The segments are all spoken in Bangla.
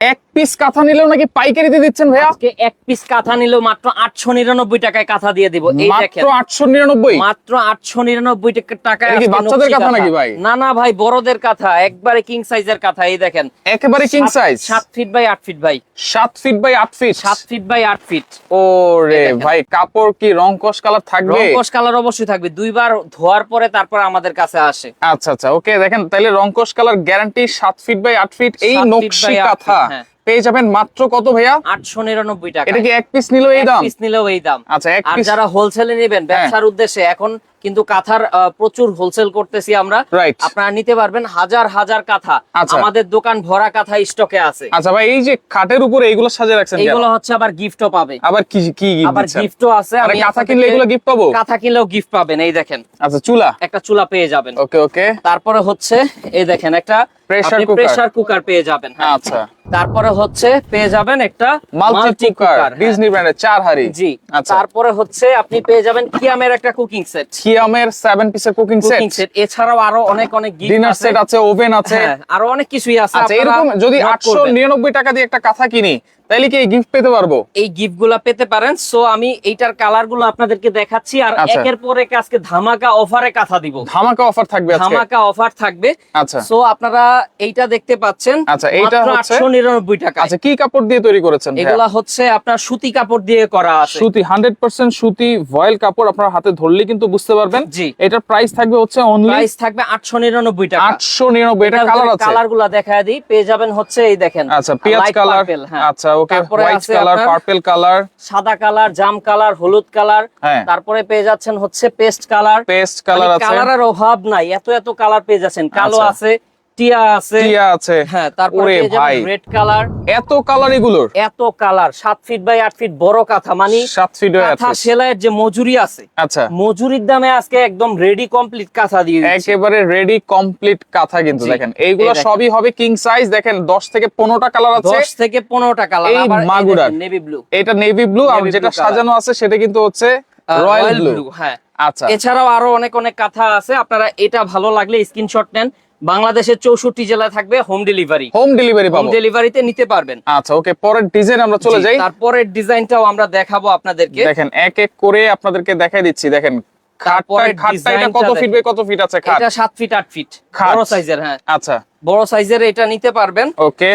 এক পিস কাঁথা নিলেও নাকি পাইকারিতে দিচ্ছেন ভাইয়া? আজকে এক পিস কাঁথা নিলেও মাত্র আটশো নিরানব্বই টাকায় কাঁথা দিয়ে দিব। এই দেখেন মাত্র আটশো নিরানব্বই? মাত্র আটশো নিরানব্বই টাকায় এটা কি বাচ্চাদের কাঁথা নাকি ভাই? না না ভাই বড়দের কাঁথা একবারে কিং সাইজের কাঁথা এই দেখেন। একেবারে কিং সাইজ সাত ফিট বাই আট ফিট ভাই। সাত ফিট বাই আট ফিট সাত ফিট বাই আট ফিট ও রে এই দেখেন। ভাই কাপড় কি রং কস কালার থাকবে? রংকশ কালার অবশ্যই থাকবে। দুইবার ধোয়ার পরে তারপর আমাদের কাছে আসে। আচ্ছা আচ্ছা ওকে দেখেন তাহলে রংকশ কালার গ্যারান্টি সাত ফিট বাই আট ফিট এই নকশি কাঁথা। হ্যাঁ। পেয়ে যাবেন মাত্র কত ভাইয়া? আটশো নিরানব্বই টাকা। এটা কি এক পিস নিলেও এই দাম? পিস নিলেও এই দাম। আচ্ছা এক পিস যারা হোলসেলে নেবেন ব্যবসার উদ্দেশ্যে এখন কিন্তু কাঁথার প্রচুর হোলসেল করতেছি আমরা। আপনারা নিতে পারবেন হাজার হাজার কাঁথা। আচ্ছা। আমাদের দোকান ভরা কাঁথা স্টকে আছে। আচ্ছা ভাই এই যে খাটের উপরে এইগুলো সাজিয়ে রাখছেন এগুলো হচ্ছে আবার গিফটও পাবে। আবার কি কি আবার? গিফটও আছে। আমি কাঁথা কিনলে এগুলো গিফট পাবো? কাঁথা কিনলেও গিফট পাবেন এই দেখেন। আচ্ছা চুলা? একটা চুলা পেয়ে যাবেন। ওকে ওকে। তারপরে হচ্ছে এই দেখেন একটা Pressure কুকার প্রেসার কুকার পেয়ে যাবেন হ্যাঁ। আচ্ছা। তারপরে হচ্ছে পেয়ে যাবেন একটা মাল্টি কুকার। ডিজনি ব্র্যান্ডের চার হাড়ি। জি আচ্ছা। তারপরে হচ্ছে আপনি পেয়ে যাবেন কিয়ামের একটা কুকিং সেট কিয়ামের সেভেন পিসের কুকিং সেট কুকিং সেট এছাড়াও আরও অনেক অনেক ডিনার সেট আছে। ওভেন আছে হ্যাঁ আরও অনেক কিছুই আছে আচ্ছা এরকম যদি note আটশো করবেন। নিরানব্বই টাকা দিয়ে একটা কাঁথা কিনি তাইলে কি এই গিফট পেতে পারব? এই গিফটগুলা পেতে পারেন। সো আমি এইটার কালারগুলো আপনাদেরকে দেখাচ্ছি আর আচ্ছা। একের পর এক আজকে ধামাকা অফারে কাঁথা দিব। ধামাকা অফার থাকবে আজকে? ধামাকা অফার থাকবে। আচ্ছা। সো আপনারা এইটা দেখতে পাচ্ছেন। আচ্ছা, এইটা হচ্ছে- টাকা আচ্ছা কি কাপড় দিয়ে তৈরি করেছেন এগুলা হচ্ছে আপনার সুতি কাপড় দিয়ে করা আছে। সুতি হান্ড্রেড পার্সেন্ট সুতি ভয়েল কাপড় আপনার হাতে ধরলে কিন্তু বুঝতে পারবেন। জি। এটার প্রাইস থাকবে হচ্ছে অনলি প্রাইস থাকবে আটশো নিরানব্বই টাকা। আটশো নিরানব্বই এটা কালার আছে। গুলা দেখা দিই পেয়ে যাবেন হচ্ছে এই দেখেন। আচ্ছা পেঁয়াজ কালার হ্যাঁ। আচ্ছা ওকে তারপরে হোয়াইট কালার পার্পল কালার সাদা কালার জাম কালার হলুদ কালার হ্যাঁ। তারপরে পেয়ে যাচ্ছেন হচ্ছে পেস্ট কালার পেস্ট কালার আছে। কালারের অভাব নাই এত এত কালার পেয়ে যাচ্ছেন। কালো আচ্ছা। আছে টিয়া আছে। টিয়া আছে। হ্যাঁ তারপরে ভাই। রেড কালার এত কালার এগুলোর? এত কালার সাত ফিট বাই আট ফিট বড় কাঁথা মানে সাত ফিট কাঁথা সেলাইয়ের যে মজুরি আছে আচ্ছা। মজুরির দামে আজকে একদম রেডি কমপ্লিট কাঁথা দিয়ে দিচ্ছি। একেবারে রেডি কমপ্লিট কাঁথা কিন্তু দেখেন। এইগুলো সবই হবে কিং সাইজ দেখেন দশ থেকে পনেরোটা কালার আছে। দশ থেকে পনেরোটা কালার এই আবার মাগুরার। নেভি ব্লু এটা নেভি ব্লু আর যেটা সাজানো আছে সেটা কিন্তু হচ্ছে রয়্যাল ব্লু হ্যাঁ। আচ্ছা। এছাড়াও আরও অনেক অনেক কাঁথা আছে। আপনারা এটা ভালো লাগলে স্ক্রিনশট নেন। বাংলাদেশের চৌষট্টি জেলায় থাকবে home delivery home delivery home ডেলিভারিতে নিতে পারবেন। আচ্ছা ওকে পরের ডিজাইন আমরা চলে যাই। তারপরের ডিজাইনটাও আমরা দেখাবো আপনাদেরকে। দেখেন এক এক করে আপনাদেরকে দেখাই দিচ্ছি। দেখেন কত ফিট। বাই কত ফিট আছে এটা ফিট ফিট। বড় সাইজের হ্যাঁ। আচ্ছা। বড় সাইজের এটা নিতে পারবেন। ওকে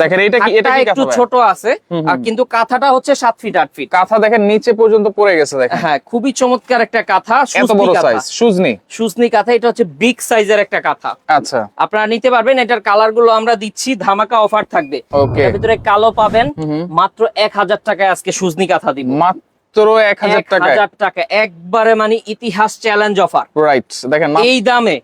দেখেন এটা কি এটা কি একটু ছোট আছে আর কিন্তু কাঁথাটা হচ্ছে 7 ফিট 8 ফিট কাঁথা দেখেন নিচে পর্যন্ত পড়ে গেছে দেখেন। হ্যাঁ খুবই চমৎকার একটা কাঁথা এত বড়। সাইজ সুজনি। সুজনি কাঁথা এটা হচ্ছে বিগ সাইজের একটা কাঁথা। আচ্ছা। আপনারা নিতে পারবেন এটার কালারগুলো আমরা দিচ্ছি ধামাকা অফার থাকবে। ওকে ভিতরে কালো পাবেন মাত্র এক হাজার টাকায় আজকে সুজনি কাঁথা দিব। মাত্র এক হাজার এক হাজার টাকা একবারে মানে ইতিহাস চ্যালেঞ্জ অফার রাইট দেখেন এই দামে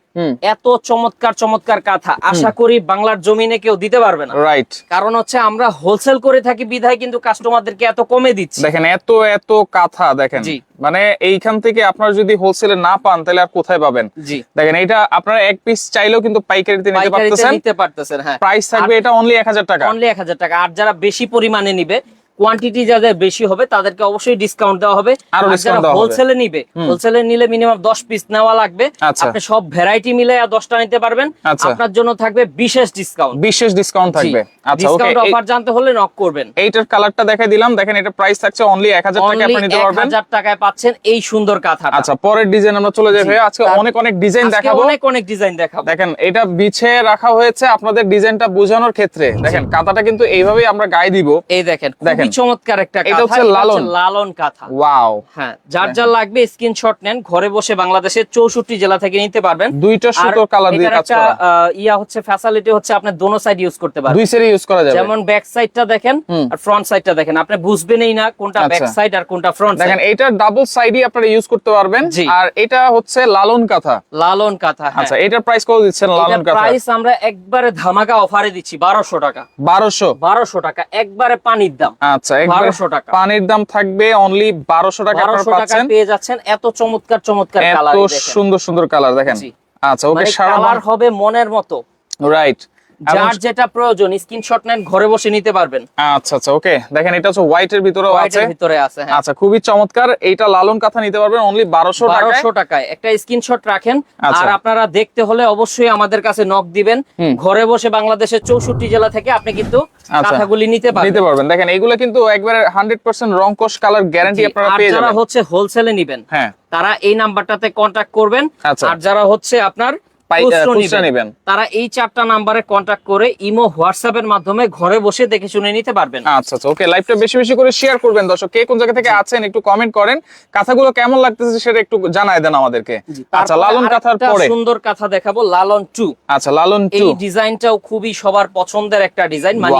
এত চমৎকার চমৎকার কাঁথা। আশা করি বাংলার জমিনে কেউ দিতে পারবে না। রাইট কারণ হচ্ছে আমরা হোলসেল করে থাকি বিধায় কিন্তু কাস্টমারদেরকে এত কমে দিচ্ছি। দেখেন এত এত কাঁথা দেখেন। মানে এইখান থেকে আপনারা যদি হোলসেলে না পান তাহলে আর কোথায় পাবেন? জি। দেখেন এটা আপনারা এক পিস চাইলেও কিন্তু পাইকারিতে নিতে পারতেছেন। নিতে পারতেছেন হ্যাঁ। প্রাইস থাকবে এটা অনলি এক হাজার টাকা। অনলি এক হাজার টাকা। আর যারা বেশি পরিমাণে নিবে কোয়ান্টিটি যাদের বেশি হবে তাদেরকে অবশ্যই ডিসকাউন্ট দেওয়া হবে। আর যারা হোলসেলে নিবে হোলসেলে নিলে মিনিমাম দশ পিস নেওয়া লাগবে। আচ্ছা। আপনি সব ভ্যারাইটি মিলে আর দশটা নিতে পারবেন। আচ্ছা। আপনার জন্য থাকবে বিশেষ ডিসকাউন্ট বিশেষ ডিসকাউন্ট থাকবে। আচ্ছা ওকে ডিসকাউন্ট অফার জানতে হলে নক করবেন। এইটার কালারটা দেখাই দিলাম। দেখেন এটা প্রাইস থাকছে অনলি এক হাজার টাকা আপনি নিতে পারবেন। হাজার টাকায় পাচ্ছেন এই সুন্দর কাঁথা আচ্ছা পরের ডিজাইন আমরা চলে যাই ভাই আজকে অনেক অনেক ডিজাইন দেখাবো। অনেক অনেক ডিজাইন দেখাবো। দেখেন এটা বিছে রাখা হয়েছে আপনাদের ডিজাইনটা বোঝানোর ক্ষেত্রে। দেখেন কাঁথাটা কিন্তু এইভাবেই আমরা গায়ে দিব। এই দেখেন দেখেন। খুবই চমৎকার একটা এটা হচ্ছে লালন। লালন কাঁথা। ওয়াও। হ্যাঁ যার যার লাগবে স্ক্রিনশট নেন ঘরে বসে বাংলাদেশের চৌষট্টি জেলা থেকে নিতে পারবেন। দুইটা সুতোর কালার দিয়ে কাজ করা। ইয়া হচ্ছে ফ্যাসিলিটি হচ্ছে আপনি দোনো সাইড ইউজ করতে পারবেন। দুই সেরে ইউজ করা যাবে। যেমন ব্যাক সাইডটা দেখেন আর ফ্রন্ট সাইডটা দেখেন। আপনি বুঝবেনই না কোনটা ব্যাক আচ্ছা। সাইড আর কোনটা ফ্রন্ট দেখেন এটা ডাবল সাইডই আপনারা ইউজ করতে পারবেন। আর এটা হচ্ছে লালন কাঁথা। লালন কাঁথা হ্যাঁ। আচ্ছা এটার প্রাইস কত দিচ্ছেন লালন কাঁথা? প্রাইস আমরা একবারে ধামাকা অফারে দিচ্ছি বারোশো টাকা। বারোশো। বারোশো টাকা একবারে পানির দাম। আচ্ছা একবার 1200 টাকা। পানির দাম থাকবে অনলি বারোশো টাকা আপনারা বারোশো টাকা পাচ্ছেন। পেয়ে যাচ্ছেন এত চমৎকার চমৎকার এত সুন্দর সুন্দর কালার দেখেন। আচ্ছা ওকে মানে সারা হবে মনের মতো। রাইট যার যেটা প্রয়োজন স্ক্রিনশট নেন ঘরে বসে নিতে পারবেন। আচ্ছা আচ্ছা ওকে দেখেন এটা হচ্ছে হোয়াইট এর ভিতরেও আছে। ভিতরে আছে হ্যাঁ। আচ্ছা খুবই চমৎকার। এইটা লালন কাঁথা নিতে পারবেন অনলি বারোশো টাকায়। বারোশো টাকায়। একটা স্ক্রিনশট রাখেন। আচ্ছা। আর আপনারা দেখতে হলে অবশ্যই আমাদের কাছে নক দিবেন। ঘরে বসে বাংলাদেশের চৌষট্টি জেলা থেকে আপনি কিন্তু আচ্ছা। কাঁথাগুলি নিতে পারবেন। নিতে পারবেন। দেখেন এইগুলো কিন্তু একবারে হান্ড্রেড পার্সেন্ট রং কোশ কালার গ্যারান্টি আপনারা আর যারা যাবেন। হচ্ছে হোলসেলে নিবেন হ্যাঁ। তারা এই নাম্বারটাতে কন্ট্যাক্ট করবেন। আচ্ছা। আর যারা হচ্ছে আপনার নিবেন। তারা এই চারটা নাম্বারে কন্ট্যাক্ট করে ইমো হোয়াটসঅ্যাপের মাধ্যমে ঘরে বসে দেখে শুনে নিতে পারবেন। আচ্ছা আচ্ছা ওকে লাইভটা বেশি বেশি করে শেয়ার করবেন দর্শক। কে কোন জায়গা থেকে আছেন একটু কমেন্ট করেন। কথাগুলো কেমন লাগতেছে সেটা একটু জানায় দেন আমাদেরকে। আচ্ছা লালন কাঁথার পরে। সুন্দর কাঁথা দেখাবো লালন টু আচ্ছা লালন 2 এই ডিজাইনটাও খুবই সবার পছন্দের একটা ডিজাইন মানে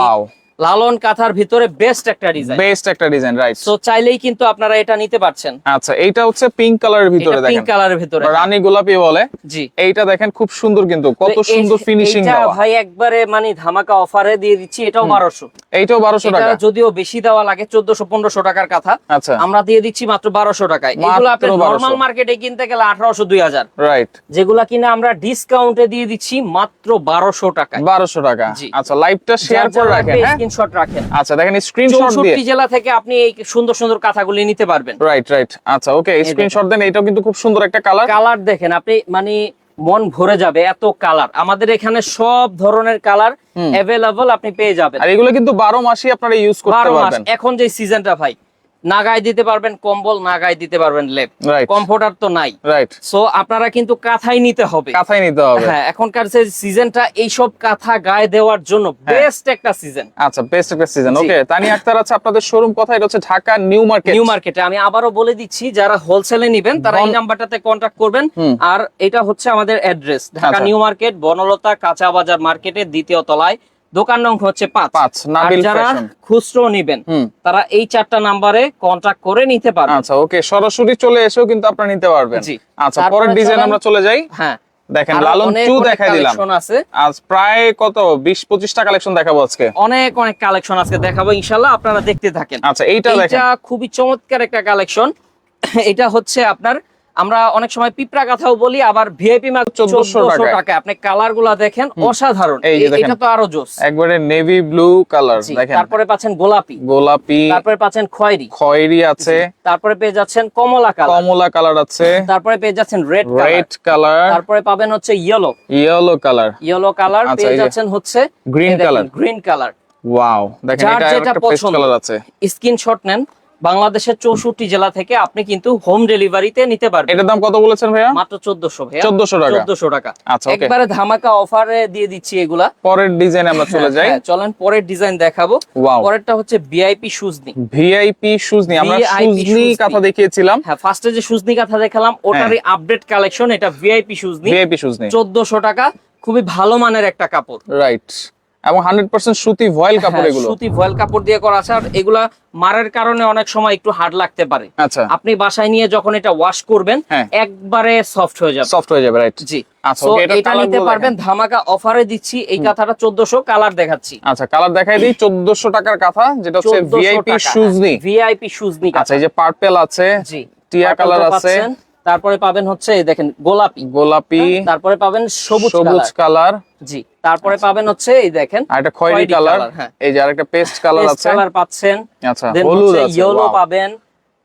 লালন কাঁথার ভিতরে বেস্ট একটা ডিজাইন বেস্ট একটা ডিজাইন রাইট সো চাইলেই কিন্তু আপনারা এটা নিতে পারছেন। আচ্ছা এইটা হচ্ছে পিঙ্ক কালারের ভিতরে দেখেন। পিঙ্ক কালারের ভিতরে। রানী গোলাপি বলে। জি। এইটা দেখেন খুব সুন্দর কিন্তু কত সুন্দর ফিনিশিং এইটা দেওয়া। ভাই একবারে মানে ধামাকা অফারে দিয়ে দিচ্ছি এটাও বারোশো। এইটাও বারোশো এটা টাকা। যদিও বেশি দেওয়া লাগে চোদ্দশো পনেরোশো টাকার কথা। আচ্ছা। আমরা দিয়ে দিচ্ছি মাত্র বারোশো টাকায়। মাত্র এগুলো আপনি 1200 নর্মাল মার্কেটে কিনতে গেলে আঠারোশো দুই হাজার। রাইট যেগুলা কিনা আমরা ডিসকাউন্টে দিয়ে দিচ্ছি মাত্র বারোশো টাকায়। বারোশো টাকা। জি। আচ্ছা লাইভটা শেয়ার করে রাখেন হ্যাঁ? স্ক্রিনশট রাখেন। আচ্ছা দেখেন স্ক্রিনশট দিয়ে চৌষট্টি জেলা থেকে আপনি এই সুন্দর সুন্দর কাঁথাগুলি নিতে পারবেন। রাইট রাইট আচ্ছা ওকে স্ক্রিনশট দেন এটাও কিন্তু খুব সুন্দর একটা কালার কালার দেখেন আপনি মানে মন ভরে যাবে এত কালার আমাদের এখানে সব ধরনের কালার অ্যাভেলেবল আপনি পেয়ে যাবেন। আর এগুলো কিন্তু বারো মাসই আপনারা ইউজ করতে পারবেন। এখন যে সিজনটা ভাই না গায়ে দিতে পারবেন কম্বল না গায়ে দিতে পারবেন লেপ। কমফোর্টার তো নাই। রাইট সো আপনারা কিন্তু কাঁথাই নিতে হবে। কাঁথাই নিতে হবে। হ্যাঁ এখনকার যে সিজনটা এইসব কাঁথা গায়ে দেওয়ার জন্য বেস্ট একটা সিজন আচ্ছা বেস্ট একটা সিজন ওকে তানি আক্তার আছে আপনাদের শোরুম কোথায় এটা হচ্ছে ঢাকা নিউ মার্কেট নিউ মার্কেটে আমি আবারও বলে দিচ্ছি যারা হোলসেলে নিবেন তারা এই নাম্বারটাতে কন্ট্যাক্ট করবেন। আর এটা হচ্ছে আমাদের অ্যাড্রেস ঢাকা আচ্ছা। নিউ মার্কেট বনলতা কাঁচা বাজার মার্কেটের দ্বিতীয় তলায়। দোকান নং হচ্ছে পাঁচ। পাঁচ, যারা খুচরো নিবেন তারা এই চারটা নাম্বারে কন্ট্যাক্ট করে নিতে পারবেন। আচ্ছা ওকে সরাসরি চলে এসেও কিন্তু আপনারা নিতে পারবেন। আচ্ছা পরের ডিজাইন আমরা চলে যাই। হ্যাঁ। দেখেন লালন দেখাই দিলাম। আজ প্রায় কত? বিশ পঁচিশটা কালেকশন দেখাবো আজকে। অনেক অনেক কালেকশন আজকে দেখাবো ইনশাল্লাহ আপনারা দেখতে থাকেন। আচ্ছা এইটা খুবই চমৎকার একটা কালেকশন এটা হচ্ছে আপনার আমরা অনেক সময় পিঁপড়া কথাও বলি আবার ভিআইপি মাগ চোদ্দশো টাকা। আপনি কালারগুলা দেখেন অসাধারণ। এটা তো আরও জোস। একবারে নেভি ব্লু কালার দেখেন। তারপরে পাচ্ছেন গোলাপি। গোলাপি। তারপরে পাচ্ছেন খয়েরি। খয়েরি আছে। তারপরে পেয়ে যাচ্ছেন কমলা কালার কমলা কালার আছে। তারপরে পেয়ে যাচ্ছেন রেড রেড কালার তারপরে পাবেন হচ্ছে yellow yellow colour yellow colour পেয়ে যাচ্ছেন হচ্ছে green colour green colour wow দেখেন এটা একটা পেস্ট কালার আছে। স্ক্রিনশট নেন। বাংলাদেশের চৌষট্টি জেলা থেকে আপনি কিন্তু হোম ডেলিভারিতে নিতে পারবেন। এটার দাম কত বলেছেন ভাইয়া? মাত্র চোদ্দশো ভাইয়া। 1400 টাকা। চোদ্দশো টাকা। আচ্ছা, একবারে ধামাকা অফারে দিয়ে দিচ্ছি এগুলা। পরের ডিজাইন আমরা চলে যাই। হ্যাঁ, চলেন পরের ডিজাইন দেখাবো। পরেরটা হচ্ছে ভিআইপি সুজনি ভিআইপি শুজনি আমরা শুজনি। কথা দেখিয়েছিলাম। হ্যাঁ ফার্স্টে যে সুজনি কাঁথা দেখালাম ওটারই আপডেট কালেকশন এটা ভিআইপি সুজনি ভিআইপি শুজনি চোদ্দশো টাকা খুবই ভালো মানের একটা কাপড়। রাইট এবং হান্ড্রেড পার্সেন্ট সুতি ভয়েল কাপড় হ্যাঁ, এগুলো। সুতি ভয়েল কাপড় দিয়ে করা আছে আর এগুলা মারের কারণে অনেক সময় একটু হার্ড লাগতে পারে। আচ্ছা। আপনি বাসায় নিয়ে যখন এটা ওয়াশ করবেন হ্যাঁ। একবারে সফট হয়ে যাবে। সফট হয়ে যাবে রাইট জি। আচ্ছা, এটা নিতে পারবেন ধামাকা অফারে দিচ্ছি এই কাঁথাটা চোদ্দশো কালার দেখাচ্ছি। আচ্ছা কালার দেখাই দিই চোদ্দশো টাকার কথা যেটা হচ্ছে ভিআইপি শুজনি ভিআইপি সুজনি আচ্ছা এই যে পার্পেল আছে জি। টিয়া কালার আছে। তারপরে পাবেন হচ্ছে এই দেখেন গোলাপি। গোলাপি তারপরে পাবেন সবুজ সবুজ কালার। জি তারপরে পাবেন হচ্ছে এই দেখেন আর একটা খয়েরি কালার। হ্যাঁ। এই যে আরেকটা পেস্ট কালার আছে। কালার পাচ্ছেন। আচ্ছা হলুদ আছে ইয়েলো পাবেন।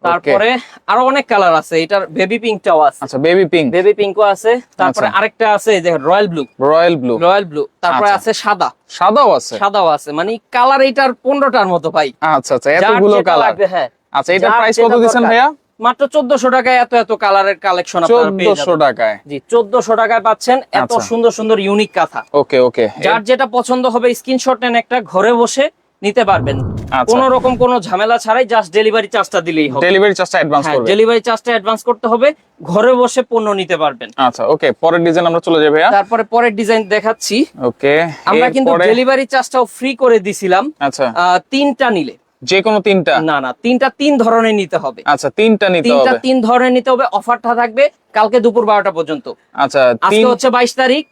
তারপরে আরও অনেক কালার আছে এটার বেবি পিঙ্কটাও আছে। আচ্ছা বেবি পিঙ্ক বেবি পিঙ্কও আছে। তারপরে আচ্ছা। আরেকটা আছে এই দেখেন royal blue royal blue royal blue তারপরে আচ্ছা। আছে সাদা। সাদাও আছে? সাদাও আছে। মানে কালার এইটার পনেরোটার মতো ভাই। আচ্ছা আচ্ছা এতগুলো কালার। হ্যাঁ। আচ্ছা এটা প্রাইস কত দরকার। ভাইয়া? মাত্র চোদ্দশো টাকায় এত এত কালারের কালেকশন চোদ্দশো টাকায়? জি চোদ্দশো টাকায় পাচ্ছেন এত আচ্ছা। সুন্দর সুন্দর ইউনিক কাঁথা। ওকে ওকে। যার যেটা পছন্দ হবে স্ক্রিনশট নেন একটা ঘরে বসে নিতে পারবেন। আচ্ছা। কোন রকম কোনো ঝামেলা ছাড়াই জাস্ট ডেলিভারি চার্জটা দিলেই হবে। ডেলিভারি চার্জটা অ্যাডভান্স করবে। ডেলিভারি চার্জটা অ্যাডভান্স করতে হবে ঘরে বসে পণ্য নিতে পারবেন। আচ্ছা ওকে পরের ডিজাইন আমরা চলে যাই ভাইয়া। তারপরে পরের ডিজাইন দেখাচ্ছি। ওকে আমরা কিন্তু ডেলিভারি চার্জটাও ফ্রি করে দিছিলাম। আচ্ছা। তিনটা নিলে। যে কোনো তিনটা? না না তিনটা তিন ধরনের নিতে হবে। আচ্ছা তিনটা নিতে হবে। তিনটা তিন ধরনের নিতে হবে। অফারটা থাকবে কালকে দুপুর বারোটা পর্যন্ত। আচ্ছা আজকে হচ্ছে বাইশ তারিখ।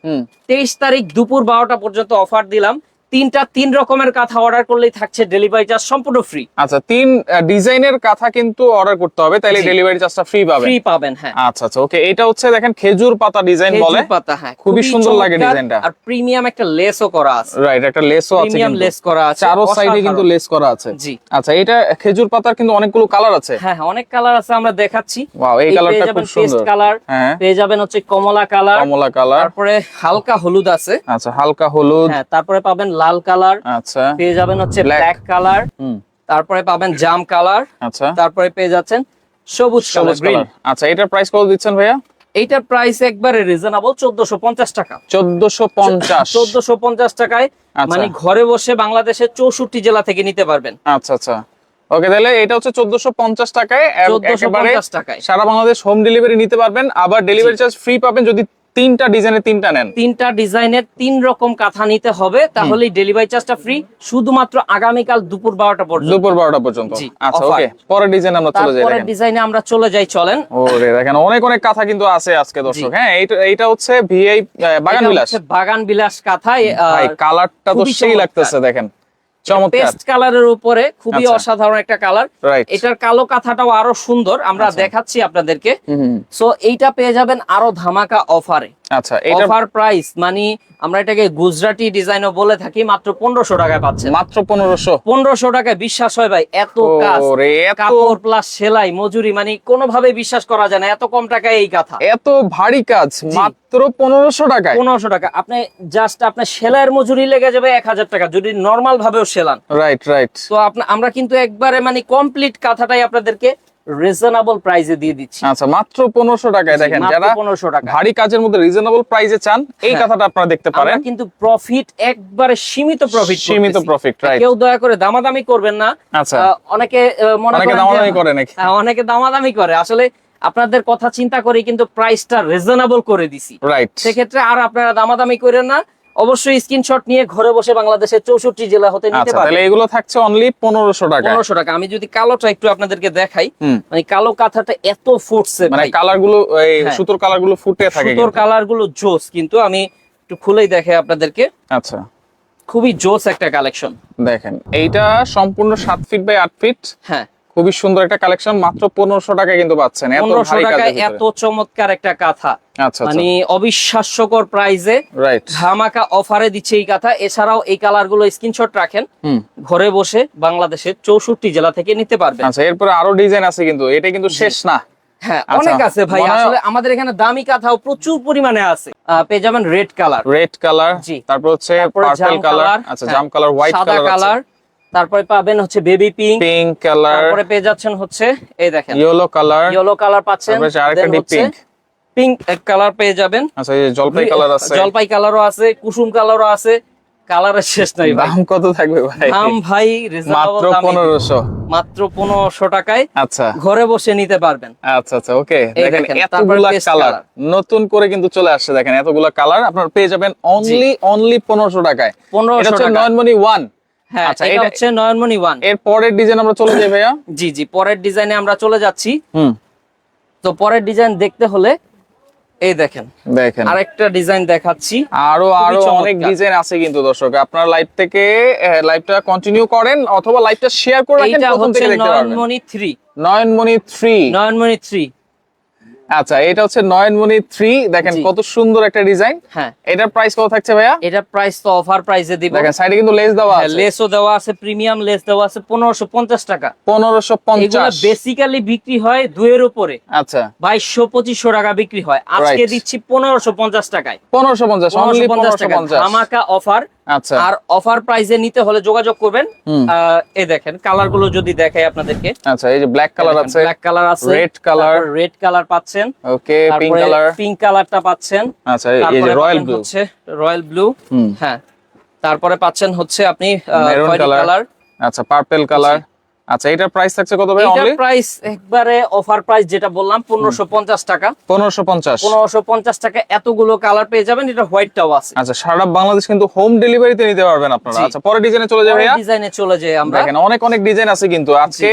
তেইশ তারিখ দুপুর বারোটা পর্যন্ত অফার দিলাম। তিনটা তিন রকমের কাঁথা অর্ডার করলেই থাকছে ডেলিভারি চার্জ সম্পূর্ণ ফ্রি আচ্ছা তিন ডিজাইনের কাঁথা কিন্তু অর্ডার করতে হবে তাহলে ডেলিভারি চার্জটা ফ্রি পাবে ফ্রি পাবেন হ্যাঁ। আচ্ছা আচ্ছা ওকে এটা হচ্ছে দেখেন খেজুর পাতা ডিজাইন বলে। খেজুর পাতা হ্যাঁ। খুবই সুন্দর লাগে ডিজাইনটা। আর প্রিমিয়াম একটা লেসও করা আছে। রাইট একটা লেসও আছে প্রিমিয়াম লেস করা আছে চারো সাইডে কিন্তু লেস করা আছে। জি। আচ্ছা এটা খেজুর পাতার কিন্তু অনেকগুলো কালার আছে। হ্যাঁ হ্যাঁ অনেক কালার আছে আমরা দেখাচ্ছি। ওয়াও এই কালারটা খুব সুন্দর। কালার হ্যাঁ। পেয়ে যাবেন হচ্ছে কমলা কালার কমলা কালার তারপরে হালকা হলুদ আছে। আচ্ছা হালকা হলুদ। হ্যাঁ তারপরে পাবেন লাল কালার। আচ্ছা। পেয়ে যাবেন হচ্ছে ব্ল্যাক কালার। তারপরে পাবেন জাম কালার। আচ্ছা। তারপরে পেয়ে যাচ্ছেন সবুজ কালার সবুজ কালার। আচ্ছা এটার প্রাইস কত দিচ্ছেন ভাইয়া? এইটার প্রাইস একবারে রিজনেবল চোদ্দশো পঞ্চাশ টাকা। চোদ্দশো পঞ্চাশ। চোদ্দশো পঞ্চাশ টাকায় আচ্ছা। মানে ঘরে বসে বাংলাদেশের চৌষট্টি জেলা থেকে নিতে পারবেন। আচ্ছা আচ্ছা। ওকে তাহলে এটা হচ্ছে চোদ্দশো পঞ্চাশ টাকায় এক- একেবারে সারা বাংলাদেশ হোম ডেলিভারি নিতে পারবেন। আবার ডেলিভারি চার্জ ফ্রি পাবেন যদি তিনটা ডিজাইনের তিনটা নেন। তিনটা ডিজাইনের তিন রকম কাঁথা নিতে হবে তাহলে ডেলিভারি চার্জটা ফ্রি শুধুমাত্র আগামীকাল দুপুর বারোটা পর্যন্ত। দুপুর বারোটা পর্যন্ত। আচ্ছা ওকে পরের ডিজাইন আমরা চলে যাই দেখেন। ডিজাইনে আমরা চলে যাই চলেন। ওরে দেখেন অনেক অনেক কাঁথা কিন্তু আছে আজকে দর্শক। হ্যাঁ এইটা হচ্ছে ভিআই বাগান বিলাস। হচ্ছে বাগান বিলাস কাঁথা কালারটা তো সেই লাগতেছে দেখেন। পেস্ট কালারের উপরে খুবই আচ্ছা। অসাধারণ একটা কালার এটার কালো কাঁথাটাও আরও সুন্দর আমরা দেখাচ্ছি আপনাদেরকে। সো এইটা পেয়ে যাবেন আরও ধামাকা অফারে আচ্ছা অফার প্রাইস মানে আমরা এটাকে গুজরাটি ডিজাইনও বলে থাকি মাত্র পনেরোশো টাকায় পাচ্ছেন। মাত্র পনেরোশো। পনেরোশো টাকায় বিশ্বাস হয় ভাই এত কাজ। কাপড় প্লাস সেলাই মজুরি মানে কোনোভাবে বিশ্বাস করা যায় না এত কম টাকায় এই কাঁথা এত ভারী কাজ মাত্র পনেরোশো টাকায়। পনেরোশো টাকা। আপনি জাস্ট আপনার সেলাইয়ের মজুরি লেগে যাবে এক হাজার টাকা যদি নর্মাল ভাবেও সেলান। রাইট রাইট তো আমরা কিন্তু একবারে মানে কমপ্লিট কাঁথাটাই আপনাদেরকে রিজনেবল প্রাইসে দিয়ে দিচ্ছি। আচ্ছা মাত্র পনেরোশো টাকায় দেখেন যারা পনেরোশো টাকা। ভারী কাজের মধ্যে রিজনেবল প্রাইসে চান এই হ্যাঁ। কথাটা আপনারা দেখতে পারেন। কিন্তু প্রফিট একবারে সীমিত প্রফিট সীমিত প্রফিট রাইট কেউ দয়া করে দামাদামি করবেন না। আচ্ছা। অনেকে মনে অনেকে করেন দামাদামি করে নাকি? হ্যাঁ, অনেকে দামাদামি করে। আসলে আপনাদের কথা চিন্তা করে কিন্তু প্রাইসটা রিজনেবল করে দিছি। রাইট সেক্ষেত্রে আর আপনারা দামাদামি করেন না। অবশ্যই স্ক্রিনশট নিয়ে ঘরে বসে বাংলাদেশের চৌষট্টি জেলা হতে নিতে আচ্ছা পারবেন। তাহলে এগুলো থাকছে অনলি পনেরোশো টাকা। পনেরোশো টাকা। আমি যদি কালোটা একটু আপনাদেরকে দেখাই মানে কালো কাঁথাটা এত ফুটছে মানে কালারগুলো এই হ্যাঁ। সুতোর কালারগুলো ফুটে থাকে সুতোর কিন্তু। কালারগুলো জোস কিন্তু আমি একটু খুলেই দেখে আপনাদেরকে। আচ্ছা। খুবই জোস একটা কালেকশন। দেখেন এইটা সম্পূর্ণ সাত ফিট বাই আট ফিট হ্যাঁ। খুবই সুন্দর একটা কালেকশন মাত্র পনেরোশো টাকা কিন্তু পাচ্ছেন। এত পনেরোশো টাকায় এত চমৎকার একটা কাঁথা। আচ্ছা আচ্ছা। মানে অবিশ্বাস্যকর প্রাইজে ধামাকা অফারে দিচ্ছে এই কাঁথা। এছাড়াও এই কালারগুলো স্ক্রিনশট রাখেন। ঘরে বসে বাংলাদেশের চৌষট্টি জেলা থেকে নিতে পারবেন। আচ্ছা এরপরে আরও ডিজাইন আছে কিন্তু। এটা কিন্তু শেষ না। হ্যাঁ আচ্ছা, অনেক আছে ভাই। আসলে আমাদের এখানে দামি কাঁথাও প্রচুর পরিমাণে আছে। পেয়ে যাবেন রেড কালার। রেড কালার জি। তারপর হচ্ছে পার্পল কালার কালার আচ্ছা জাম কালার হোয়াইট কালার কালার তারপরে পাবেন হচ্ছে বেবি পিঙ্ক পিঙ্ক কালার তারপরে পেয়ে যাচ্ছেন হচ্ছে এই দেখেন। ইয়েলো কালার ইয়েলো কালার পাচ্ছেন। তারপরে আরেকটা ডিপ পিঙ্ক পিঙ্ক এক কালার পেয়ে যাবেন। আচ্ছা এই জলপাই কালার আছে। জলপাই কালারও আছে কুসুম কালারও আছে। কালারের শেষ নাই ভাই। দাম কত থাকবে ভাই? দাম ভাই মাত্র দামে। পনেরোশো। মাত্র পনেরোশো টাকায় আচ্ছা। ঘরে বসে নিতে পারবেন। আচ্ছা আচ্ছা ওকে। দেখেন এতগুলা কালার। নতুন করে কিন্তু চলে আসছে দেখেন এতগুলা কালার আপনারা পেয়ে যাবেন অনলি অনলি পনেরোশো টাকায়। এটা পনেরোশো হচ্ছে টাকা। নয়নমণি ওয়ান হ্যাঁ আচ্ছা, এটা এটা- হচ্ছে নয়নমণি ওয়ান। এর পরের ডিজাইন আমরা চলে যাই ভাইয়া? জি জি পরের ডিজাইনে আমরা চলে যাচ্ছি। হুম। তো পরের ডিজাইন দেখতে হলে এই দেখেন দেখেন। আরেকটা ডিজাইন দেখাচ্ছি। আরও আরও অনেক ডিজাইন আছে কিন্তু দর্শক। আপনারা লাইভ থেকে লাইভটা কন্টিনিউ করেন অথবা লাইভটা শেয়ার করে রাখেন প্রথম হচ্ছে থেকে দেখতে পারবেন। Nayanmoni three Nayanmoni three Nayanmoni three আচ্ছা এটা হচ্ছে নয়নমণি থ্রি দেখেন কত সুন্দর একটা ডিজাইন। হ্যাঁ। এটার প্রাইস কত থাকছে ভাইয়া? এটা প্রাইস তো অফার প্রাইসে দিব। দেখেন সাইডে কিন্তু লেস দেওয়া হ্যাঁ, আছে। লেসও দেওয়া আছে প্রিমিয়াম লেস দেওয়া আছে পনেরোশো পঞ্চাশ টাকা। পনেরোশো এগুলো পঞ্চাশ বেসিক্যালি বিক্রি হয় দুইয়ের উপরে। আচ্ছা। বাইশশো পঁচিশশো টাকা বিক্রি হয়। আজকে. দিচ্ছি পনেরোশো পঞ্চাশ টাকায়। পনেরোশো পঞ্চাশ অনলি পনেরোশো পঞ্চাশ পনেরোশো টাকা পঞ্চাশ। ধামাকা অফার আচ্ছা। আর অফার প্রাইসে নিতে হলে যোগাযোগ করবেন। এই দেখেন কালারগুলো যদি দেখাই আপনাদেরকে। আচ্ছা এই যে ব্ল্যাক কালার আছে ব্ল্যাক কালার আছে রেড কালার রেড কালার পাচ্ছেন। ওকে পিঙ্ক কালার পিঙ্ক কালারটা পাচ্ছেন। আচ্ছা এই যে রয়্যাল ব্লু হচ্ছে রয়্যাল ব্লু হ্যাঁ তারপরে পাচ্ছেন হচ্ছে আপনি মেরুন কালার আচ্ছা পার্পল কালার আচ্ছা এটার প্রাইস থাকছে কত ভাই অনলি প্রাইস একবারে অফার প্রাইস যেটা বললাম পনেরোশো পঞ্চাশ টাকা। পনেরোশো পঞ্চাশ। পনেরোশো পঞ্চাশ টাকা এতগুলো কালার পেয়ে যাবেন এটা হোয়াইটটাও আছে। আচ্ছা সারা বাংলাদেশ কিন্তু হোম ডেলিভারিতে নিতে পারবেন আপনারা। আচ্ছা পরের ডিজাইনে চলে যাবে ভাইয়া? ডিজাইনে চলে যাই আমরা। দেখেন অনেক অনেক ডিজাইন আছে কিন্তু। আজকে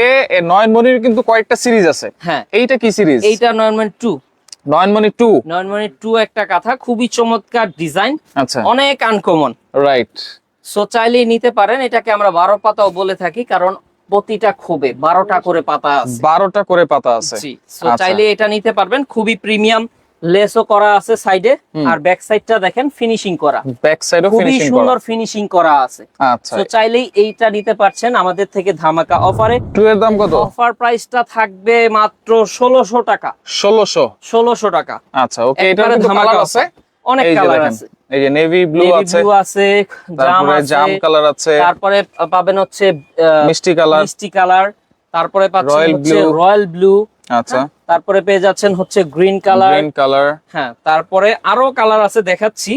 নয়নমণির কিন্তু কয়েকটা সিরিজ আছে। হ্যাঁ। এইটা কি সিরিজ এইটা Nayanmoni two Nayanmoni two Nayanmoni two একটা কথা খুবই চমৎকার ডিজাইন আচ্ছা। অনেক আনকমন রাইট সো চাইলেই নিতে পারেন এটাকে আমরা বারো পাতাও বলে থাকি কারণ প্রতিটা খোবে বারোটা করে পাতা আছে। বারোটা করে পাতা আছে। আচ্ছা। চাইলে এটা নিতে পারবেন। খুবই প্রিমিয়াম লেসও করা আছে সাইডে। আর ব্যাক সাইডটা দেখেন ফিনিশিং করা। ব্যাক সাইডও খুবই সুন্দর ফিনিশিং করা আছে। আচ্ছা। তো চাইলেই এইটা নিতে পারছেন আমাদের থেকে ধামাকা অফারে টু এর দাম কত? অফার প্রাইসটা থাকবে মাত্র ষোলোশো টাকা। ষোলোশো। ষোলোশো টাকা। আচ্ছা ওকে এটা কিন্তু কালার আছে? অনেক কালার আছে। এই যে নেভি ব্লু আছে blue আছে জাম তারপরে জাম কালার আছে তারপরে পাবেন হচ্ছে মিষ্টি কালার মিষ্টি কালার তারপরে পাচ্ছেন হচ্ছে রয়্যাল ব্লু আচ্ছা। তারপরে পেয়ে যাচ্ছেন হচ্ছে গ্রিন কালার গ্রিন কালার হ্যাঁ তারপরে আরও কালার আছে দেখাচ্ছি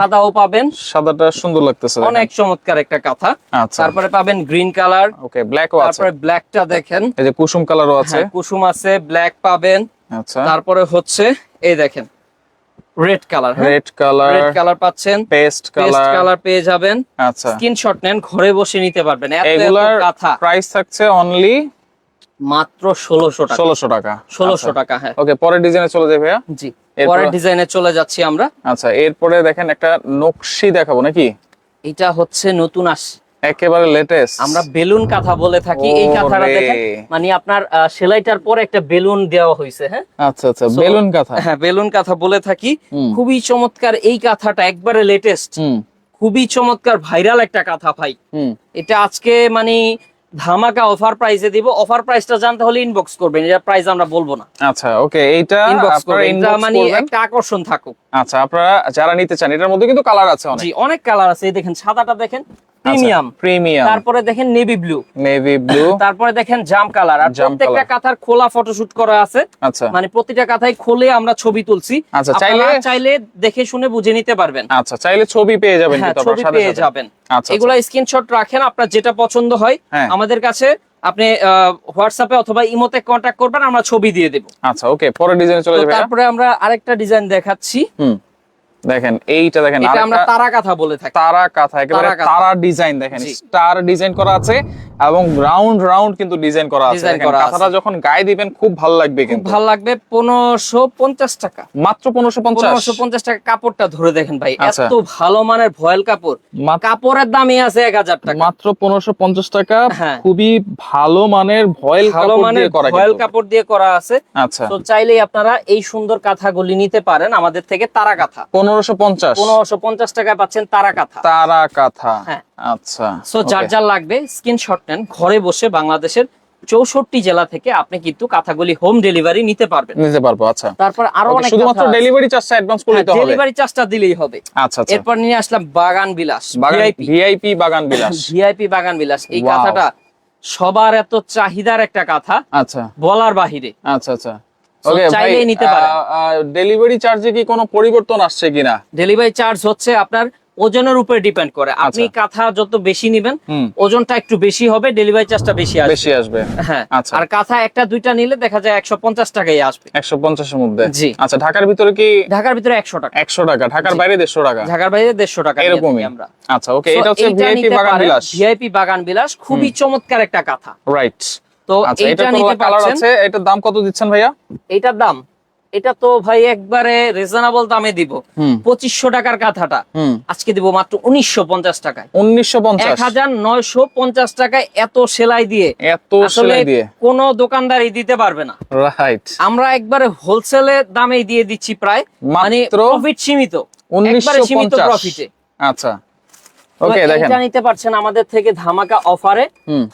সাদাও পাবেন। সাদাটা সুন্দর লাগতেছে অনেক চমৎকার একটা কাঁথা। আচ্ছা। তারপরে পাবেন গ্রিন কালার ওকে ব্ল্যাকও আছে। তারপরে ব্ল্যাকটা দেখেন। এই যে কুসুম কালারও আছে। হ্যাঁ, কুসুম আছে ব্ল্যাক পাবেন। আচ্ছা। তারপরে হচ্ছে এই দেখেন red colour red colour red colour পাচ্ছেন। পেস্ট পেস্ট কালার কালার পেয়ে যাবেন। আচ্ছা। স্ক্রিনশট নেন ঘরে বসে নিতে পারবেন। এগুলার কাঁথা। প্রাইস থাকছে অনলি মাত্র ষোলোশো টাকা। ষোলোশো টাকা। ষোলোশো টাকা হ্যাঁ। ওকে পরের ডিজাইনে চলে যাই ভাইয়া? জি পরের ডিজাইনে চলে যাচ্ছি আমরা। আচ্ছা এরপরে দেখেন একটা নকশি দেখাবো নাকি? এটা হচ্ছে নতুন আস একেবারে লেটেস্ট আমরা বেলুন কাঁথা বলে থাকি। এই। কাঁথাটা দেখেন মানে আপনার সেলাইটার পরে একটা বেলুন দেওয়া হয়েছে হ্যাঁ? আচ্ছা আচ্ছা বেলুন কাঁথা। হ্যাঁ বেলুন কাঁথা বলে থাকি। খুবই চমৎকার এই কাঁথাটা একবারে লেটেস্ট খুবই চমৎকার ভাইরাল একটা কাঁথা ভাই। এটা আজকে মানে ধামাকা অফার প্রাইসে দিব। অফার প্রাইসটা জানতে হলে ইনবক্স করবেন। এটা প্রাইস আমরা বলব না। আচ্ছা ওকে এইটা ইনবক্স করবেন। এটা মানে একটা আকর্ষণ থাকুক। আচ্ছা আপনারা যারা নিতে চান এটার মধ্যে কিন্তু কালার আছে অনেক। জি অনেক কালার আছে। এই দেখেন সাদাটা দেখেন। প্রিমিয়াম প্রিমিয়াম তারপরে দেখেন নেভি ব্লু নেভি ব্লু তারপরে দেখেন জাম কালার আর প্রত্যেকটা। কাঁথার খোলা ফটোশুট করা আছে। আচ্ছা। মানে প্রতিটা কাঁথায় খুলে আমরা ছবি তুলছি। আচ্ছা, চাইলে- চাইলে দেখে শুনে বুঝে নিতে পারবেন। আচ্ছা চাইলে ছবি পেয়ে যাবেন হ্যাঁ কিন্তু ছবি পেয়ে যাবেন। আচ্ছা এগুলা স্ক্রিনশট রাখেন আপনার যেটা পছন্দ হয়। হ্যাঁ। আমাদের কাছে আপনি হোয়াটসঅ্যাপে অথবা ইমোতে কন্ট্যাক্ট করবেন আমরা ছবি দিয়ে দেব। আচ্ছা ওকে পরের ডিজাইনে চলে যাবে তারপরে আমরা আরেকটা ডিজাইন দেখাচ্ছি। হুম। দেখেন এইটা দেখেন এটা আমরা তারা কাঁথা বলে থাকি। তারা কাঁথা একেবারে তারা ডিজাইন দেখেন স্টার ডিজাইন করা আছে এবং রাউন্ড রাউন্ড কিন্তু ডিজাইন করা আছে। দেখেন। কাঁথাটা যখন গায়ে দিবেন খুব ভালো লাগবে কিন্তু। ভালো লাগবে পনেরোশো পঞ্চাশ টাকা। মাত্র পনেরোশো পঞ্চাশ। পনেরোশো পঞ্চাশ টাকা কাপড়টা ধরে দেখেন ভাই আচ্ছা। এত ভালো মানের ভয়েল কাপড়। কাপড়ের দামই আছে এক হাজার টাকা। মাত্র পনেরোশো পঞ্চাশ টাকা হ্যাঁ। খুবই ভালো মানের ভয়েল ভালো কাপড় মানের দিয়ে করা ভয়েল কাপড় দিয়ে করা আছে। আচ্ছা। তো চাইলেই আপনারা এই সুন্দর কাঁথাগুলি নিতে পারেন আমাদের থেকে তারা কাঁথা পনেরোশো পঞ্চাশ। পনেরোশো পঞ্চাশ টাকায় পাচ্ছেন তারা কাঁথা তারা কাঁথা হ্যাঁ। আচ্ছা সো যার যার লাগবে স্ক্রিনশট নেন ঘরে বসে বাংলাদেশের চৌষট্টি জেলা থেকে আপনি কিন্তু কাঁথাগুলি হোম ডেলিভারি নিতে পারবেন। নিতে পারব আচ্ছা। তারপর আরও অনেক শুধুমাত্র ডেলিভারি চার্জটা অ্যাডভান্স করলে তো হবে। ডেলিভারি চার্জটা দিলেই হবে। আচ্ছা আচ্ছা। এরপর নিয়ে আসলাম বাগান বিলাস বাগান ভিআইপি ভিআইপি বাগান বিলাস। ভিআইপি বাগান বিলাস। এই. কাঁথাটা সবার এত চাহিদার একটা কাঁথা। আচ্ছা। বলার বাহিরে। আচ্ছা আচ্ছা। চাইলেই নিতে পারেন। ডেলিভারি চার্জে কি কোনো পরিবর্তন আসছে কিনা? ডেলিভারি চার্জ হচ্ছে আপনার ওজনের উপরে ডিপেন্ড করে। আপনি আচ্ছা। কাঁথা যত বেশি নেবেন ওজনটা একটু বেশি হবে ডেলিভারি চার্জটা বেশি আসবে। বেশি আসবে। হ্যাঁ আচ্ছা। আর কাঁথা একটা দুইটা নিলে দেখা যায় একশো পঞ্চাশ টাকাই আসবে। একশো পঞ্চাশের মধ্যে? জি। আচ্ছা ঢাকার ভিতরে কি ঢাকার ভিতরে একশো টাকা। একশো টাকা ঢাকার বাইরে দেড়শো টাকা? ঢাকার বাইরে দেড়শো টাকা নিয়ে এরকমই। আমরা। আচ্ছা ওকে এটা হচ্ছে ভিআইপি বাগান বিলাস। ভিআইপি বাগান বিলাস খুবই চমৎকার একটা কাঁথা। রাইট তো আচ্ছা এইটা নিতে পারছেন? এটার দাম কত দিচ্ছেন ভাইয়া? এইটার দাম এটা তো ভাই একবারে রিজনেবল দামে দিব। পঁচিশশো টাকার কাঁথাটা। আজকে দিব মাত্র উনিশশো পঞ্চাশ টাকায়। উনিশশো পঞ্চাশ। হাজার নয়শো পঞ্চাশ টাকায় এত সেলাই দিয়ে। এত সেলাই দিয়ে। কোনো দোকানদারই দিতে পারবে না। রাইট আমরা একবারে হোলসেলে দামে দিয়ে দিচ্ছি প্রায়। মানে প্রফিট সীমিত। একবারে উনিশশো সীমিত প্রফিটে আচ্ছা। ওকে দেখেন। এটা নিতে পারছেন আমাদের থেকে ধামাকা অফারে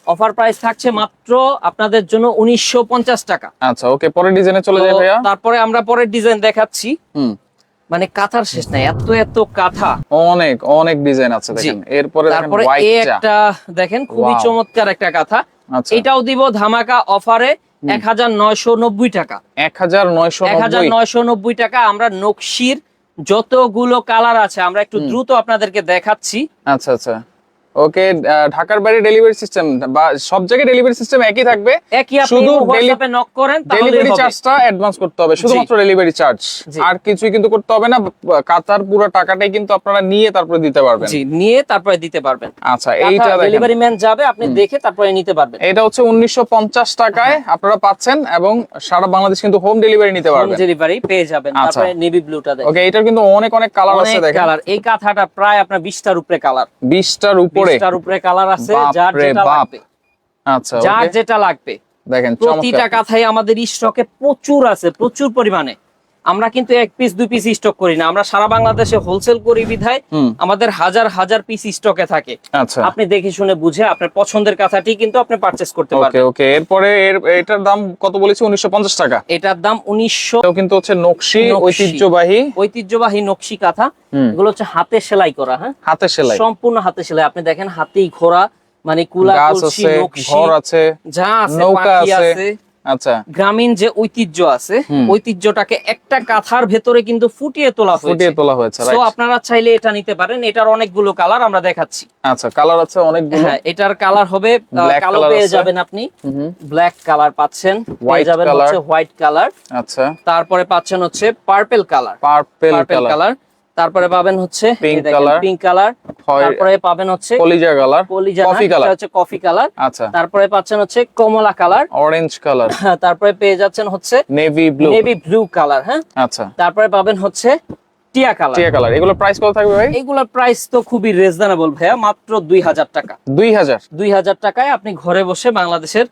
অফার প্রাইস থাকছে মাত্র আপনাদের জন্য উনিশশো পঞ্চাশ টাকা। আচ্ছা ওকে পরের ডিজাইনে চলে তো ভাইয়া। তারপরে আমরা পরের ডিজাইন দেখাচ্ছি। হুম। মানে কাঁথার শেষ নাই এত এত কাঁথা। অনেক অনেক ডিজাইন আছে দেখেন। এরপরে দেখেন তারপরে এই একটা দেখেন খুবই চমৎকার একটা কাঁথা। আচ্ছা। এটাও দিব ধামাকা অফারে এক হাজার নয়শো নব্বই টাকা। এক হাজার নয়শো এক হাজার নয়শো নব্বই টাকা আমরা নকশির যতগুলো কালার আছে আমরা একটু দ্রুত আপনাদেরকে দেখাচ্ছি। আচ্ছা আচ্ছা। ওকে ঢাকার বাইরে ডেলিভারি সিস্টেম বা সব জায়গায় ডেলিভারি সিস্টেম একই থাকবে। একই আপনি শুধু হোয়াটসঅ্যাপে নক করেন তাহলে ডেলিভারি চার্জটা অ্যাডভান্স করতে হবে শুধুমাত্র ডেলিভারি চার্জ আর কিছুই কিন্তু করতে হবে না কাতার পুরো টাকাটাই কিন্তু আপনারা নিয়ে তারপরে দিতে পারবেন। জি নিয়ে তারপরে দিতে পারবেন। আচ্ছা এইটা ডেলিভারি ম্যান যাবে আপনি দেখে তারপরে নিতে পারবেন। এটা হচ্ছে উনিশশো পঞ্চাশ টাকায় আপনারা পাচ্ছেন এবং সারা বাংলাদেশ কিন্তু হোম ডেলিভারি নিতে পারবেন। হোম ডেলিভারি পেয়ে যাবেন। আচ্ছা। তারপরে নেভি ব্লুটা দেখেন। ওকে এটার কিন্তু অনেক অনেক কালার আছে দেখেন। কালার এই কাঁথাটা প্রায় আপনার বিশটার উপরে কালার বিশটার উপরে বিশটার উপরে কালার আছে যার যেটা লাগবে। আচ্ছা যার যেটা লাগবে। দেখেন প্রতিটা কাথায় আমাদের স্টকে প্রচুর আছে প্রচুর পরিমাণে। আমরা কিন্তু এক পিস দুই পিস স্টক করি না। আমরা সারা বাংলাদেশে হোলসেল করি বিধায় আমাদের হাজার হাজার পিস স্টকে থাকে। আচ্ছা। আপনি দেখে শুনে বুঝে আপনার পছন্দের কাঁথাটি কিন্তু আপনি পারচেস করতে পারবেন। ওকে। এরপরে এর এটার দাম কত বলেছি? উনিশশো পঞ্চাশ টাকা। এটার দাম উনিশশো এটাও কিন্তু হচ্ছে নকশি। ঐতিহ্যবাহী। ঐতিহ্যবাহী নকশি কাঁথা। এগুলো হচ্ছে হাতে সেলাই করা হ্যাঁ? হাতে সেলাই। সম্পূর্ণ হাতে সেলাই। আপনি দেখেন হাতেই ঘোড়া মানে কুলা গাছ কলসি আছে নকশি ঘর আছে যা আছে নৌকা আছে। আচ্ছা। গ্রামীণ যে ঐতিহ্য আছে ঐতিহ্যটাকে একটা কাঁথার ভেতরে কিন্তু ফুটিয়ে তোলা ফুটিয়ে তোলা হয়েছে তো আপনারা চাইলে এটা নিতে পারেন। এটার অনেকগুলো কালার আমরা দেখাচ্ছি। আচ্ছা কালার আছে অনেকগুলো। হ্যাঁ এটার কালার হবে কালো পেয়ে যাবেন আপনি। ব্ল্যাক কালার পাচ্ছেন পেয়ে যাবেন হচ্ছে হোয়াইট কালার। আচ্ছা। তারপরে পাচ্ছেন হচ্ছে পার্পেল কালার। Purple colour. তারপরে পাবেন হচ্ছে। পিঙ্ক কালার তারপরে পাবেন হচ্ছে কলিজা কালার কলিজা কফি কালার হচ্ছে কফি কালার আচ্ছা। তারপরে পাচ্ছেন হচ্ছে কমলা কালার অরেঞ্জ কালার তারপরে পেয়ে যাচ্ছেন হচ্ছে navy blue navy blue colour হ্যাঁ? আচ্ছা। তারপরে পাবেন হচ্ছে টিয়া কালার টিয়া কালার এগুলো প্রাইস কত থাকবে ভাই? এইগুলোর প্রাইস তো খুবই রিজনেবল ভাইয়া মাত্র দুই হাজার টাকা। দুই হাজার। দুই হাজার টাকায় আপনি ঘরে বসে বাংলাদেশের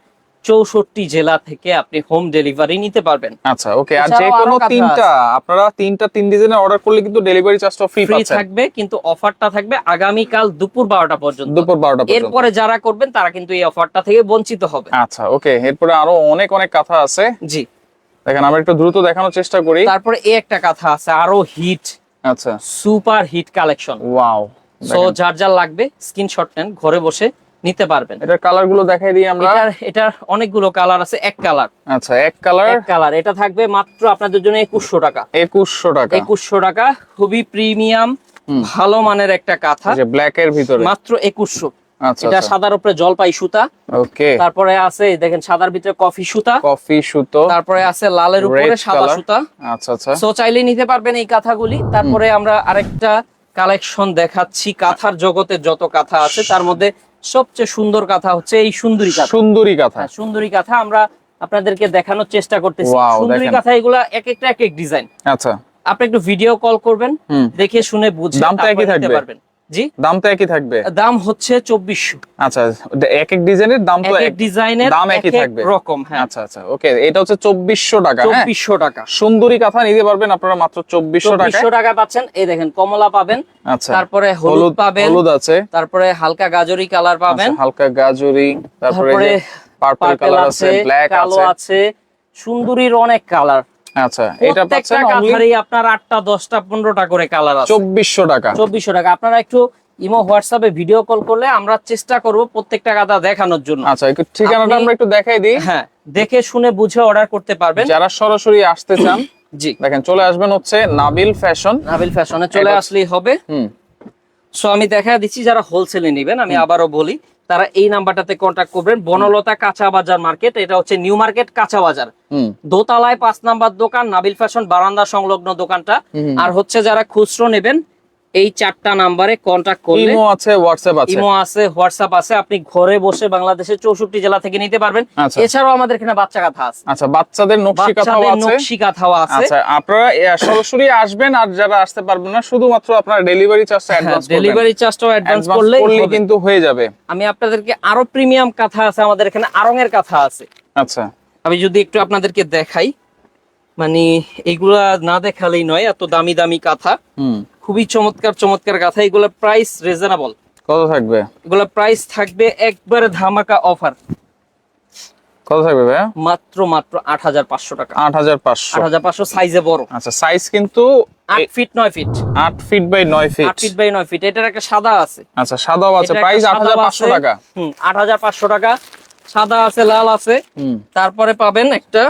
চৌষট্টি জেলা থেকে আপনি হোম ডেলিভারি নিতে পারবেন। আচ্ছা ওকে আর যে কোনো তিনটা আপনারা তিনটা তিন ডিজাইনের অর্ডার করলে কিন্তু ডেলিভারি চার্জটা ফ্রি ফ্রি থাকবে কিন্তু অফারটা থাকবে আগামীকাল দুপুর বারোটা পর্যন্ত। দুপুর বারোটা পর্যন্ত। এরপরে যারা করবেন তারা কিন্তু এই অফারটা থেকে বঞ্চিত হবে। আচ্ছা ওকে এরপরে আরও অনেক অনেক কথা আছে। জি। দেখেন আমরা একটু দ্রুত দেখানোর চেষ্টা করি। তারপরে এই একটা কথা আছে আরও হিট আচ্ছা। Super hit collection wow so যার যার লাগবে স্ক্রিনশট নেন ঘরে বসে। নিতে পারবেন। এটার কালারগুলো দেখাই দিই আমরা। এটার এটার অনেকগুলো কালার আছে এক কালার আচ্ছা এক কালার এক কালার এটা থাকবে মাত্র আপনাদের জন্য একুশশো টাকা। একুশশো টাকা। একুশশো টাকা খুবই প্রিমিয়াম ভালো মানের একটা কাঁথা। যে ব্ল্যাক এর ভিতরে। মাত্র একুশশো। আচ্ছা এটা সাদার উপরে জলপাই সুতা। ওকে। তারপরে আছে দেখেন সাদার ভিতরে কফি সুতা। কফি সুতো। তারপরে আছে লালের উপরে সাদা সুতা। আচ্ছা আচ্ছা। সো চাইলে নিতে পারবেন এই কাঁথাগুলি। তারপরে আমরা আরেকটা কালেকশন দেখাচ্ছি। কাঁথার জগতের যত কাঁথা আছে তার মধ্যে সবচেয়ে সুন্দর কথা হচ্ছে এই সুন্দরী কাঁথা। সুন্দরী কথা। হ্যাঁ, সুন্দরী কাঁথা আমরা আপনাদেরকে দেখানোর চেষ্টা করতেছি। সুন্দরী কথা কাঁথা এগুলা এক একটা এক এক ডিজাইন। আচ্ছা। আপনি একটু ভিডিও কল করবেন দেখে শুনে বুঝে দামটা একই থাকবে? পারবেন। জি? দাম তো একই থাকবে? দাম হচ্ছে চব্বিশশো। আচ্ছা এক এক ডিজাইনের দাম তো এক ডিজাইনের দাম একই এক এক থাকবে। রকম হ্যাঁ। আচ্ছা আচ্ছা ওকে এটা হচ্ছে চব্বিশশো টাকা হ্যাঁ? চব্বিশশো টাকা। সুন্দরী কাঁথা নিতে পারবেন আপনারা মাত্র চব্বিশশো চব্বিশশো টাকা পাচ্ছেন। এই দেখেন কমলা পাবেন আচ্ছা তারপরে হলুদ পাবেন হলুদ আছে। তারপরে হালকা গাজরি কালার পাবেন। আচ্ছা, হালকা গাজরি তারপরে পার্পল কালার আছে আছে ব্ল্যাক কালো আছে সুন্দরীর অনেক কালার। আচ্ছা এটা পাচ্ছেন আপনার করে কালার আছে। টাকা। চব্বিশশো টাকা। আপনারা একটু ইমো হোয়াটসঅ্যাপে ভিডিও কল করলে আমরা চেষ্টা করব প্রত্যেকটা দেখানোর জন্য। আচ্ছা একটু ঠিকানাটা আমরা একটু দেখাই দিই। হ্যাঁ দেখে শুনে বুঝে অর্ডার করতে পারবেন। যারা সরাসরি আসতে চান জি। দেখেন চলে আসবেন হচ্ছে নাবিল ফ্যাশন। নাবিল ফ্যাশনে চলে আসলেই হবে। হুম। সো আমি দেখা দিচ্ছি যারা হোলসেলে নেবেন আমি আবারও বলি। তারা এই নাম্বারটাতে কন্ট্যাক্ট করবেন। বনলতা কাঁচা বাজার মার্কেট এটা হচ্ছে নিউ মার্কেট কাঁচা বাজার দোতালায় দোতলায় পাঁচ নাম্বার দোকান নাবিল ফ্যাশন বারান্দা সংলগ্ন দোকানটা। আর হচ্ছে যারা খুচরো নেবেন এই চারটা নাম্বারে কন্ট্যাক্ট করলে ইমো আছে হোয়াটসঅ্যাপ আছে। ইমো আছে হোয়াটসঅ্যাপ আছে। আপনি ঘরে বসে বাংলাদেশের চৌষট্টি জেলা থেকে নিতে পারবেন। আচ্ছা। এছাড়াও আমাদের এখানে বাচ্চা কাঁথা আছে। আচ্ছা বাচ্চাদের নকশি কাঁথাও আছে। নকশি কাঁথাও আছে। আচ্ছা আপনারা সরাসরি আসবেন আর যারা আসতে পারবেন না শুধুমাত্র আপনারা ডেলিভারি চার্জটা অ্যাডভান্স করবেন। ডেলিভারি চার্জটাও অ্যাডভান্স করলে। কিন্তু হয়ে যাবে। আমি আপনাদেরকে আরও প্রিমিয়াম কাঁথা আছে আমাদের এখানে আরঙের কাঁথা আছে। আচ্ছা। আমি যদি একটু আপনাদেরকে দেখাই মানে এগুলা না দেখালেই নয় এত দামি দামি কাঁথা হুম। খুবই চমৎকার চমৎকার কাঁথা এগুলোর প্রাইস রিজনেবল কত থাকবে? এগুলোর প্রাইস থাকবে একবারে ধামাকা অফার কত থাকবে ভাইয়া? মাত্র মাত্র আট হাজার পাঁচশো টাকা। আট হাজার পাঁচশো। আট হাজার পাঁচশো সাইজে বড়। আচ্ছা সাইজ কিন্তু আট ফিট নয় ফিট আট ফিট বাই নয় আট ফিট ফিট বাই নয় ফিট এটার একটা সাদা আছে। আচ্ছা সাদাও আছে। প্রাইস আট হাজার সাদাও পাঁচশো আছে। টাকা। হুম আট হাজার পাঁচশো টাকা। সাদা আছে লাল আছে। তারপরে পাবেন একটা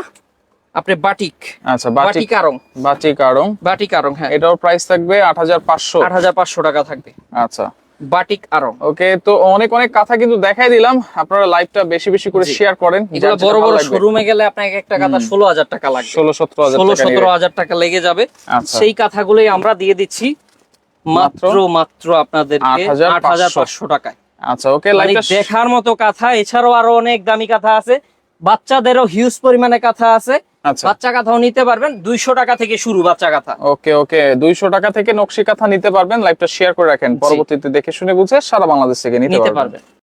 আপনি বাটিক। আচ্ছা বাটিক আরং বাটিক আড়ং। বাটিক আরং হ্যাঁ। এটার প্রাইস থাকবে আট হাজার পাঁচশো। আট হাজার পাঁচশো টাকা থাকবে। আচ্ছা। বাটিক আরও ওকে তো অনেক অনেক কথা কিন্তু দেখাই দিলাম। আপনারা লাইভটা বেশি বেশি করে শেয়ার করেন এগুলো বড় বড় শোরুমে গেলে আপনাকে একটা কাঁথা ষোলো হাজার টাকা লাগবে। ষোলো সতেরো হাজার ষোলো টাকা সতেরো নিবে। হাজার টাকা লেগে যাবে। আচ্ছা। সেই কাঁথাগুলোই আমরা দিয়ে দিচ্ছি। মাত্র? মাত্র আপনাদেরকে 8,500 আট হাজার পাঁচশো টাকায়। আচ্ছা ওকে মানে লাইভটা দেখার মতো কাঁথা এছাড়াও আরও অনেক দামি কাঁথা আছে। বাচ্চাদেরও হিউজ পরিমাণে কাঁথা আছে। বাচ্চা কাঁথাও নিতে পারবেন দুইশো টাকা থেকে শুরু বাচ্চা কাঁথা ওকে ওকে দুইশো টাকা থেকে নকশি কাঁথা নিতে পারবেন লাইভটা শেয়ার করে রাখেন। পরবর্তীতে দেখে শুনে বুঝে সারা বাংলাদেশ থেকে নিতে পারবেন।